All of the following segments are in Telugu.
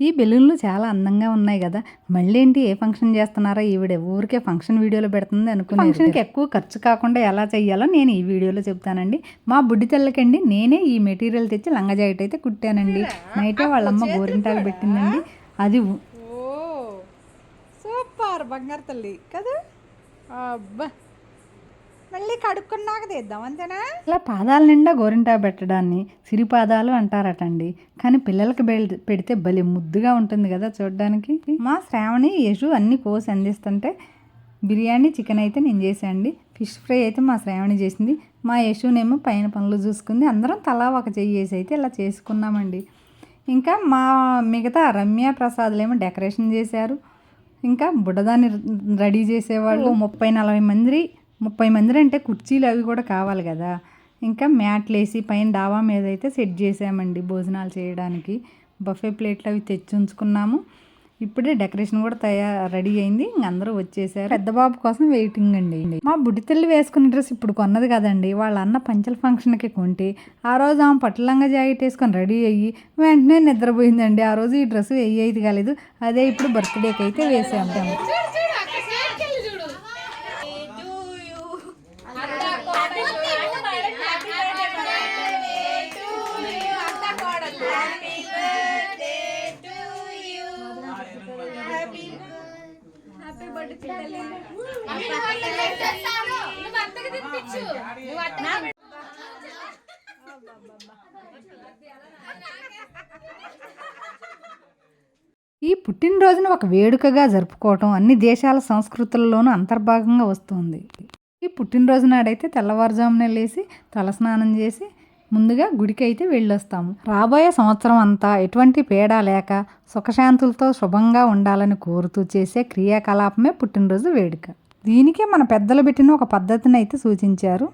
ఈ బెలూన్లు చాలా అందంగా ఉన్నాయి కదా. మళ్ళీ ఏంటి ఏ ఫంక్షన్ చేస్తున్నారో? ఈవిడ ఊరికే ఫంక్షన్ వీడియోలో పెడుతుంది అనుకుని ఫంక్షన్కి ఎక్కువ ఖర్చు కాకుండా ఎలా చెయ్యాలో నేను ఈ వీడియోలో చెప్తానండి. మా బుడ్డి తెల్లకండి నేనే ఈ మెటీరియల్ తెచ్చి లంగా జాకెట్ అయితే కుట్టానండి. నైటే వాళ్ళమ్మ గోరింటాకు పెట్టిందండి. అది సూపర్ బంగారు తల్లి కదా. అబ్బా. మళ్ళీ కడుక్కున్నాక తీద్దాం అంతేనా? ఇలా పాదాల నిండా గోరింటా పెట్టడాన్ని సిరిపాదాలు అంటారటండి. కానీ పిల్లలకి బెల్- పెడితే భలే ముద్దుగా ఉంటుంది కదా చూడడానికి. మా శ్రావణి యశు అన్ని కోసి అందిస్తుంటే బిర్యానీ చికెన్ అయితే నేను చేశాండి ఫిష్ ఫ్రై అయితే మా శ్రావణి చేసింది. మా యశునేమో పైన పనులు చూసుకుంది. అందరం తలా ఒక చెయ్యి వేసి అయితే ఇలా చేసుకున్నామండి. ఇంకా మా మిగతా రమ్య ప్రసాద్లేమో డెకరేషన్ చేశారు. ఇంకా బుడ్డదాన్ని రెడీ చేసేవాళ్ళు. ముప్పై నలభై మంది ముప్పై మంది అంటే కుర్చీలు అవి కూడా కావాలి కదా. ఇంకా మ్యాట్లు వేసి పైన డాబా మీద అయితే సెట్ చేసామండి భోజనాలు చేయడానికి. బఫే ప్లేట్లు అవి తెచ్చి ఉంచుకున్నాము. ఇప్పుడే డెకరేషన్ కూడా తయారు రెడీ అయింది. ఇంక అందరూ వచ్చేసారు. పెద్ద బాబు కోసం వెయిటింగ్ అండి. మా బుడితల్లి వేసుకున్న డ్రెస్ ఇప్పుడు కొన్నది కదండి. వాళ్ళ అన్న పంచల ఫంక్షన్కి కొంటే ఆ రోజు ఆమె పట్టలంగా జాకెట్ వేసుకొని రెడీ అయ్యి వెంటనే నిద్రపోయిందండి. ఆ రోజు ఈ డ్రెస్ వేయదు కాలేదు. అదే ఇప్పుడు బర్త్డేకి అయితే వేసాము. ఈ పుట్టినరోజును ఒక వేడుకగా జరుపుకోవటం అన్ని దేశాల సంస్కృతుల్లోనూ అంతర్భాగంగా వస్తుంది. ఈ పుట్టినరోజు నాడైతే తెల్లవారుజామునే లేచి తలస్నానం చేసి ముందుగా గుడికి అయితే వెళ్ళొస్తాము. రాబోయే సంవత్సరం అంతా ఎటువంటి పీడ లేక సుఖశాంతులతో శుభంగా ఉండాలని కోరుతూ చేసే క్రియాకలాపమే పుట్టినరోజు వేడుక. దీనికే మన పెద్దలు పెట్టిన ఒక పద్ధతిని అయితే సూచించారు.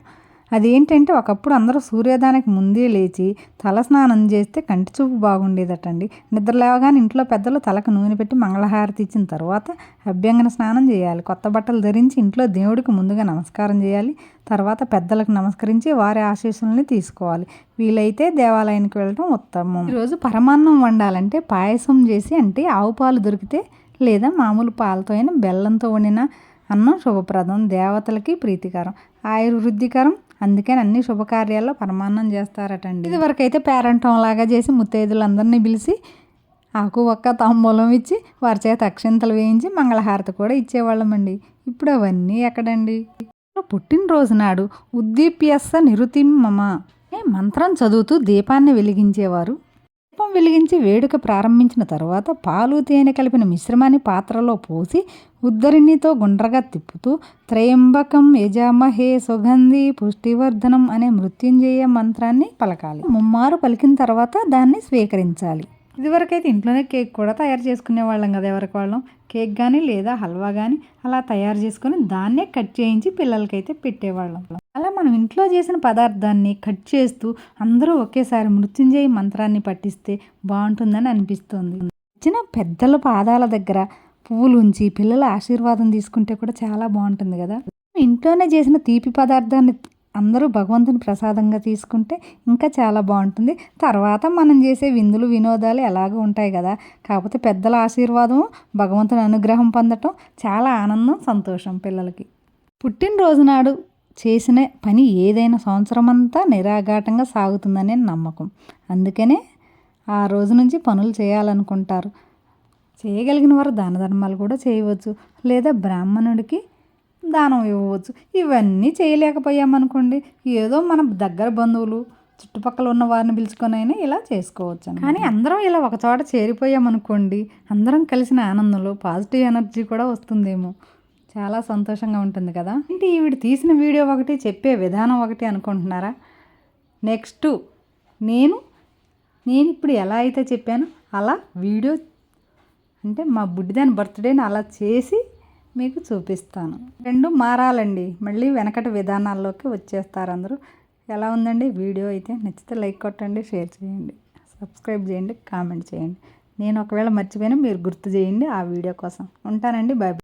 అదేంటంటే ఒకప్పుడు అందరూ సూర్యోదయానికి ముందే లేచి తల స్నానం చేస్తే కంటి చూపు బాగుండేదటండి. నిద్ర లేవగానే ఇంట్లో పెద్దలు తలకు నూనె పెట్టి మంగళహారతి ఇచ్చిన తర్వాత అభ్యంగన స్నానం చేయాలి. కొత్త బట్టలు ధరించి ఇంట్లో దేవుడికి ముందుగా నమస్కారం చేయాలి. తర్వాత పెద్దలకు నమస్కరించి వారి ఆశీస్సుల్ని తీసుకోవాలి. వీలైతే దేవాలయానికి వెళ్ళడం ఉత్తమం. ఈరోజు పరమాన్నం వండాలంటే పాయసం చేసి అంటే ఆవు పాలు దొరికితే లేదా మామూలు పాలతో అయినా బెల్లంతో వండిన అన్నం శుభప్రదం. దేవతలకి ప్రీతికరం. ఆయుర్వృద్ధికరం. అందుకని అన్ని శుభకార్యాల్లో పరమాన్నం చేస్తారటండి. ఇదివరకు అయితే పేరంటం లాగా చేసి ముత్తైదులందరినీ పిలిచి ఆకు ఒక్క తాంబూలం ఇచ్చి వారి చేత అక్షింతలు వేయించి మంగళహారతి కూడా ఇచ్చేవాళ్ళమండి. ఇప్పుడు అవన్నీ ఎక్కడండి? పుట్టినరోజు నాడు ఉద్దీప్యస్స నిరుతిమ్మమ. మంత్రం చదువుతూ దీపాన్ని వెలిగించేవారు? దీపం వెలిగించి వేడుక ప్రారంభించిన తర్వాత పాలు తేనె కలిపిన మిశ్రమాన్ని పాత్రలో పోసి ఉద్దరినితో గుండ్రగా తిప్పుతూ త్రయంబకం యజామహే సుగంధి పుష్టివర్ధనం అనే మృత్యుంజయ మంత్రాన్ని పలకాలి. ముమ్మారు పలికిన తర్వాత దాన్ని స్వీకరించాలి. ఇదివరకైతే ఇంట్లోనే కేక్ కూడా తయారు చేసుకునే వాళ్ళం కదా ఎవరికి వాళ్ళం. కేక్ కానీ లేదా హల్వా కానీ అలా తయారు చేసుకొని దాన్నే కట్ చేయించి పిల్లలకైతే పెట్టేవాళ్ళం. అలా మనం ఇంట్లో చేసిన పదార్థాన్ని కట్ చేస్తూ అందరూ ఒకేసారి మృత్యుంజయ మంత్రాన్ని పట్టిస్తే బాగుంటుందని అనిపిస్తుంది. వచ్చిన పెద్దల పాదాల దగ్గర పువ్వులు ఉంచి పిల్లల ఆశీర్వాదం తీసుకుంటే కూడా చాలా బాగుంటుంది కదా. ఇంట్లోనే చేసిన తీపి పదార్థాన్ని అందరూ భగవంతుని ప్రసాదంగా తీసుకుంటే ఇంకా చాలా బాగుంటుంది. తర్వాత మనం చేసే విందులు వినోదాలు ఎలాగో ఉంటాయి కదా. కాకపోతే పెద్దల ఆశీర్వాదం భగవంతుని అనుగ్రహం పొందటం చాలా ఆనందం సంతోషం పిల్లలకి. పుట్టినరోజు నాడు చేసిన పని ఏదైనా సంవత్సరం అంతా నిరాఘాటంగా సాగుతుందనే నమ్మకం. అందుకనే ఆ రోజు నుంచి పనులు చేయాలనుకుంటారు. చేయగలిగిన వారు దాన ధర్మాలు కూడా చేయవచ్చు. లేదా బ్రాహ్మణుడికి దానం ఇవ్వవచ్చు. ఇవన్నీ చేయలేకపోయామనుకోండి ఏదో మన దగ్గర బంధువులు చుట్టుపక్కల ఉన్న వారిని పిలుచుకొని అయినా ఇలా చేసుకోవచ్చు కానీ అందరం ఇలా ఒక చోట చేరిపోయామనుకోండి అందరం కలిసిన ఆనందంలో పాజిటివ్ ఎనర్జీ కూడా వస్తుందేమో. చాలా సంతోషంగా ఉంటుంది కదా. ఏంటి ఈవిడ తీసిన వీడియో ఒకటి చెప్పే విధానం ఒకటి అనుకుంటున్నారా? నెక్స్ట్ నేను నేను ఇప్పుడు ఎలా అయితే చెప్పానో అలా వీడియో అంటే మా బుడ్డిదాని బర్త్డేని అలా చేసి మీకు చూపిస్తాను. రెండు మారాలండి. మళ్ళీ వెనకటి విధానాల్లోకి వచ్చేస్తారు అందరూ. ఎలా ఉందండి? వీడియో అయితే నచ్చితే లైక్ కొట్టండి షేర్ చేయండి. సబ్స్క్రైబ్ చేయండి కామెంట్ చేయండి. నేను ఒకవేళ మర్చిపోయినా మీరు గుర్తు చేయండి ఆ వీడియో కోసం. ఉంటానండి. బాయ్